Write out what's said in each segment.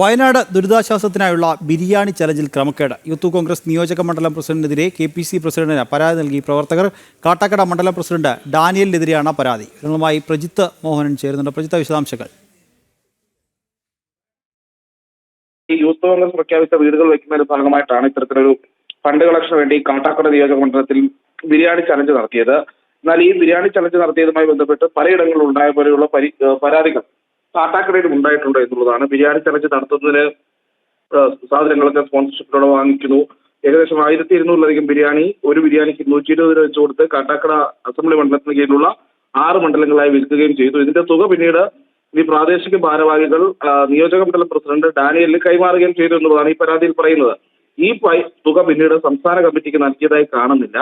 വയനാട് ദുരിതാശ്വാസത്തിനായുള്ള ബിരിയാണി ചലഞ്ചിൽ ക്രമക്കേട്. യൂത്ത് കോൺഗ്രസ് നിയോജക മണ്ഡലം പ്രസിഡന്റിനെതിരെ കെ പി സി പ്രസിഡന്റിന് പരാതി നൽകി പ്രവർത്തകർ കാട്ടാക്കട മണ്ഡലം പ്രസിഡന്റ് ഡാനിയലിനെതിരെയാണ് പരാതി. വിവരങ്ങളുമായി പ്രജിത്ത് മോഹനൻ ചേരുന്നുണ്ട്. പ്രജിത്ത വിശദാംശങ്ങൾ. ഈ യൂത്ത് കോൺഗ്രസ് പ്രഖ്യാപിച്ച വീടുകൾ വയ്ക്കുന്നതിന്റെ ഭാഗമായിട്ടാണ് ഇത്തരത്തിലൊരു ഫണ്ട് കളക്ഷന് വേണ്ടി കാട്ടാക്കട നിയോജക മണ്ഡലത്തിൽ ബിരിയാണി ചലഞ്ച് നടത്തിയത്. എന്നാൽ ഈ ബിരിയാണി ചലഞ്ച് നടത്തിയതുമായി ബന്ധപ്പെട്ട് പലയിടങ്ങളിൽ ഉണ്ടായ പോലെയുള്ള പരി പരാതികൾ കാട്ടാക്കടയിലും ഉണ്ടായിട്ടുണ്ട് എന്നുള്ളതാണ്. ബിരിയാണി ചലഞ്ച് നടത്തുന്നതിന് സാധനങ്ങളൊക്കെ സ്പോൺസർഷിപ്പിലൂടെ വാങ്ങിക്കുന്നു. ഏകദേശം ആയിരത്തി ഇരുന്നൂറിലധികം ബിരിയാണി ഒരു ബിരിയാണിക്ക് നൂറ്റി ഇരുപത് രൂപ വെച്ച് കൊടുത്ത് കാട്ടാക്കട അസംബ്ലി മണ്ഡലത്തിന് കീഴിലുള്ള ആറ് മണ്ഡലങ്ങളായി വിൽക്കുകയും ചെയ്തു. ഇതിന്റെ തുക പിന്നീട് ഈ പ്രാദേശിക ഭാരവാഹികൾ നിയോജക മണ്ഡല പ്രസിഡന്റ് ഡാനിയലിന് കൈമാറുകയും ചെയ്തു എന്നുള്ളതാണ് ഈ പരാതിയിൽ പറയുന്നത്. ഈ തുക പിന്നീട് സംസ്ഥാന കമ്മിറ്റിക്ക് നൽകിയതായി കാണുന്നില്ല.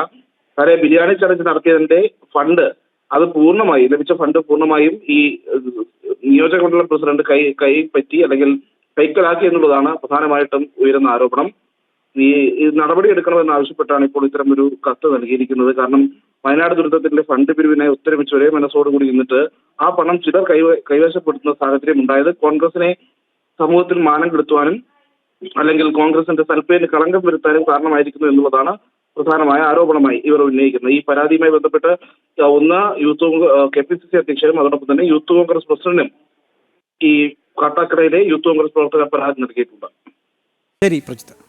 കാര്യം ബിരിയാണി ചലഞ്ച് നടത്തിയതിന്റെ ഫണ്ട് അത് പൂർണമായി ലഭിച്ച ഫണ്ട് പൂർണമായും ഈ നിയോജക മണ്ഡലം പ്രസിഡന്റ് കൈ കൈ പറ്റി അല്ലെങ്കിൽ കൈക്കലാക്കി എന്നുള്ളതാണ് പ്രധാനമായിട്ടും ഉയരുന്ന ആരോപണം. ഈ നടപടി എടുക്കണമെന്ന് ആവശ്യപ്പെട്ടാണ് ഇപ്പോൾ ഇത്തരം ഒരു കത്ത് നൽകിയിരിക്കുന്നത്. കാരണം വയനാട് ദുരന്തത്തിന്റെ ഫണ്ട് പിരിവിനെ ഉത്തരവിച്ച് ഒരേ മനസ്സോട് കൂടി നിന്നിട്ട് ആ പണം ചിലർ കൈ കൈവശപ്പെടുത്തുന്ന സാഹചര്യം ഉണ്ടായത് കോൺഗ്രസിനെ സമൂഹത്തിൽ മാനം കെടുത്തുവാനും അല്ലെങ്കിൽ കോൺഗ്രസിന്റെ സൽപ്പേരിന് കളങ്കം വരുത്താനും കാരണമായിരിക്കുന്നു എന്നുള്ളതാണ് പ്രധാനമായ ആരോപണമായി ഇവർ ഉന്നയിക്കുന്നത്. ഈ പരാതിയുമായി ബന്ധപ്പെട്ട് ഒന്ന് youth K P C C അധ്യക്ഷനും അതോടൊപ്പം തന്നെ യൂത്ത് കോൺഗ്രസ് പ്രസിഡന്റും ഈ കാട്ടാക്കടയിലെ യൂത്ത് കോൺഗ്രസ് പ്രവർത്തകർ പരാതി നൽകിയിട്ടുണ്ട്. ശരി പ്രജിത്ത്.